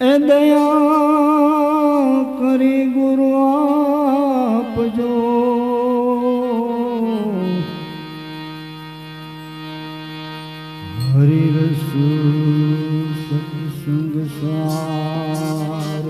એ દયા કરી ગુરુ આપજો. હરિરસ સત્સંગ સાર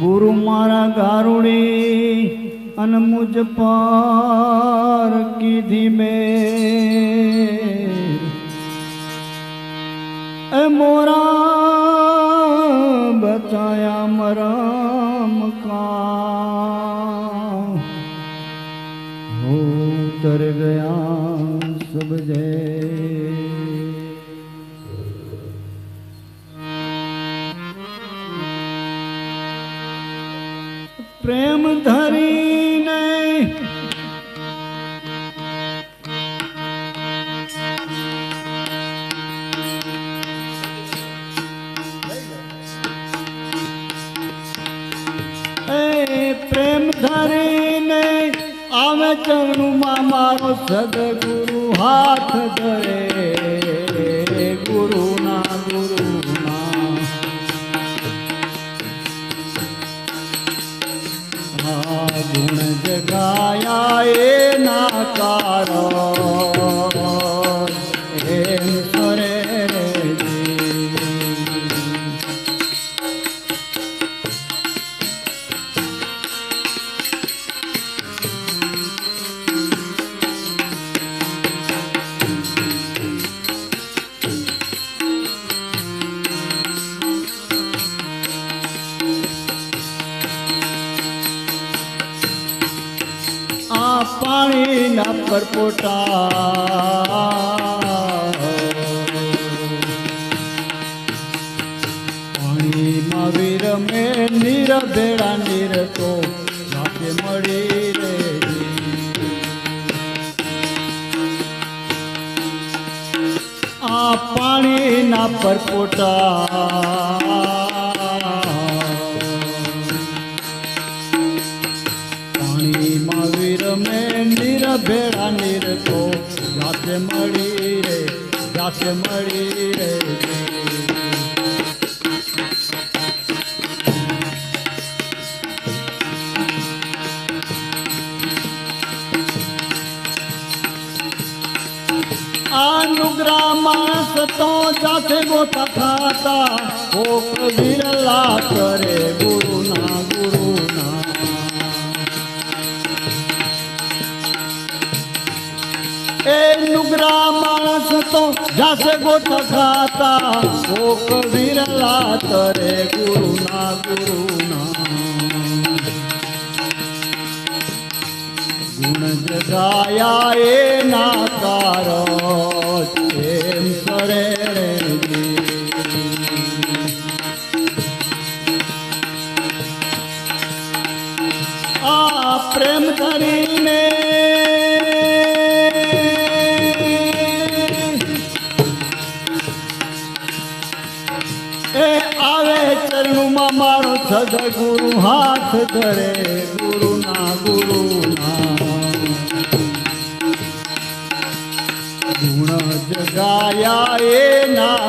ગુરુ મારા ગારુડી અને મુજ પાર કીધી મે. મોરા ચરણુમાં મારો સદગુરુ હાથ ધરે. ગુરુના ગુરુના પરપોટા પાણીમાં વિરમે નીર ભેળા નીર તો સાથે મળી રે આ પાણીના પરપોટા જાતે મળી રે અનુગ્રહ માણસ તો જાતે ગોતા ખાતા. કોક વિરલા કરે ગુરુના ગુરુના એ નુગરા માણસ તો જાસે ગોત ખાતા. શોક વિરલા તરે ગુરુના ગુરુના. ગુણ જગાયા એ નાકાર એમ કરે આ પ્રેમ કરીને મારો સદગુરુ હાથ ધરે ગુરુના ગુરુ ગુણ જગાયા એ નાકાર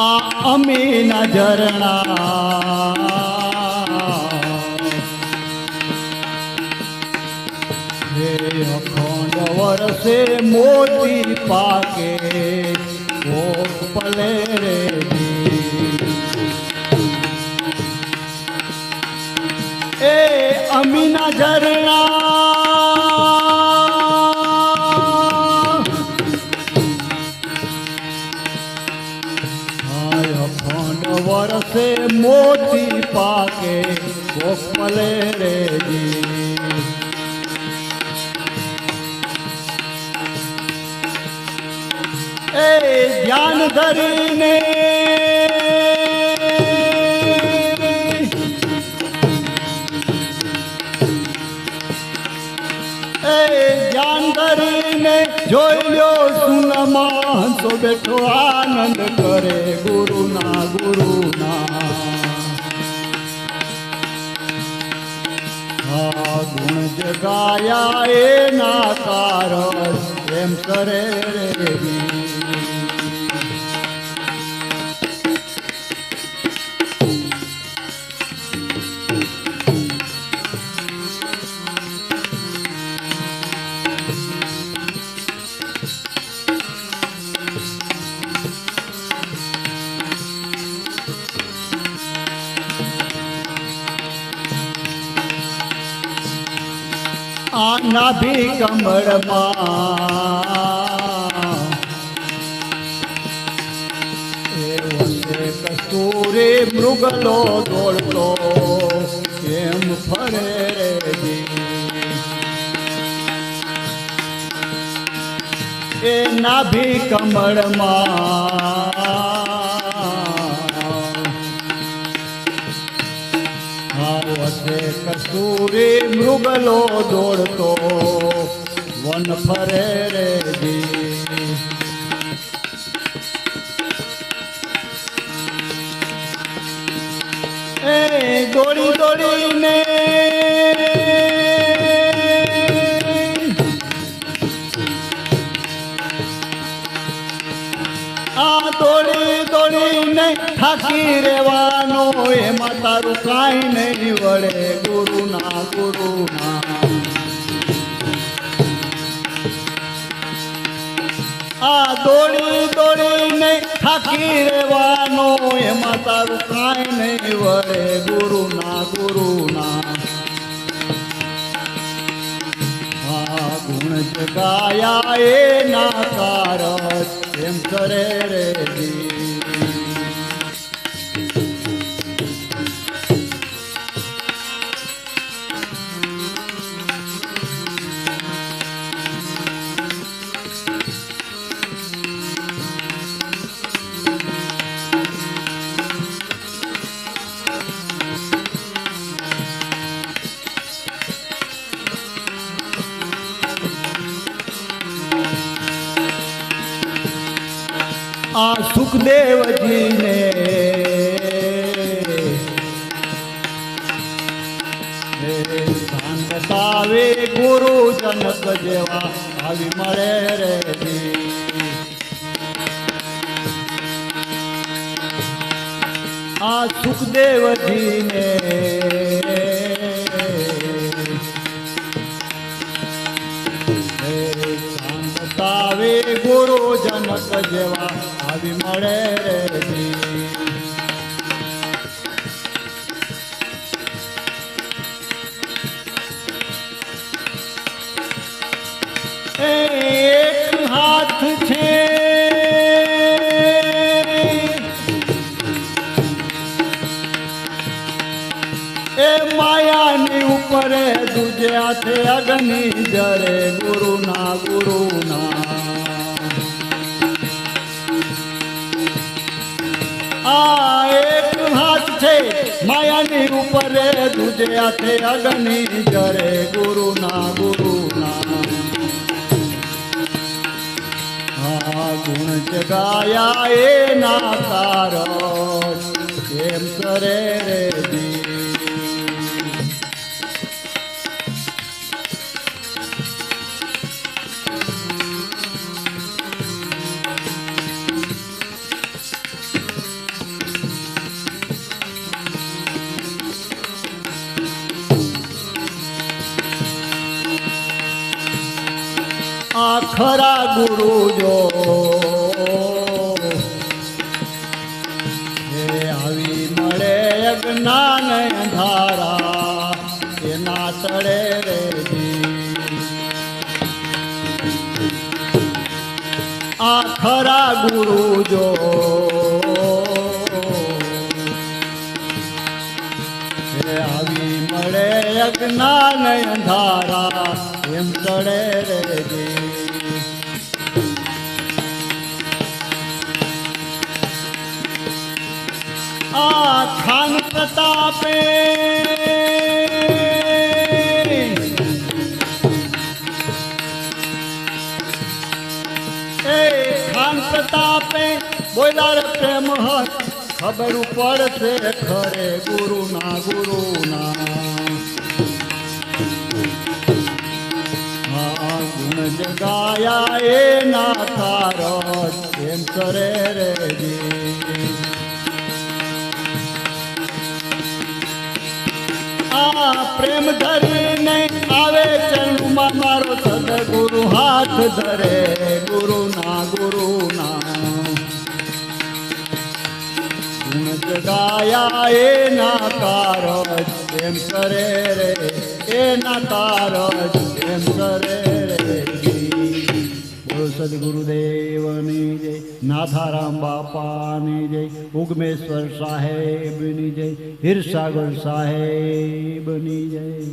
આ અમીના ઝરણા. અખંડ વરસે મોતી પાકે કોક પલે રે એ અમીના ઝરણા. ગોપલે રે. એ ધ્યાન ધરીને જોઈ લ્યો સુનમાં બેઠો આનંદ કરે ગુણ એ ના તારસ એમ કરે રે નાભી કમળમાં એ મૃગલો દોડતો કેમ ફરે. એ નાભી કમળમાં કસ્તુરી મૃગલો દોડતો વન ફરે રે. એ દોડી દોડીને આ દોડી દોડીને થાકી રેવાનો એમાં તારું કાંઈ નહીં વળે ગુરુના ગુરુના આ દોડી દોડીને થાકી રહેવાનો એમાં તારું કાંઈ નહીં વળે ગુરુના ગુરુના આ ગુણ જગાયા એ ના કાર એમ કરે રે જી. આ સુખદેવજીને ધન ગુરુ જનક જેવા આવી મળે રે. આ સુખદેવજીને આવી મળે રે. એક હાથ છે એ માયાની ઉપર દૂજે હાથે અગ્નિ જરે ગુરુના ગુરુના ઉપર દૂજે હાથે અગ્નિ જરે ગુરુના ગુરુના આ ગુણ જગાયા એના તારણ કેમ કરે રે જી. આ ખરા ગુરુ જો હે આવી મળે જ્ઞાન અંધારા, એના તળે રે. આ ખરા ગુરુ જો હે આવી મળે અજ્ઞાન અંધારા, એમ તળે પ્રતાપે એ ખાન પ્રતાપે બોલ્યા રે પ્રેમ ખબર પડશે ખરે ગુરુ ના ગુરુ ના ગુણ જગાયા એ ના તારો એમ કરે રે જી. પ્રેમ ધરીને આવે ચરણમાં મારો સદગુરુ હાથ ધરે. ગુરુ ના ગુરુ ના ગુણ જગાયા એ ના કારજ એમ કરે રે. એ ના કારજ એમ કરે સદગુરુદેવની જય. નાથારામ બાપાની જય. ઉગમેશ્વર સાહેબની જય. હિરસાગર સાહેબની જય.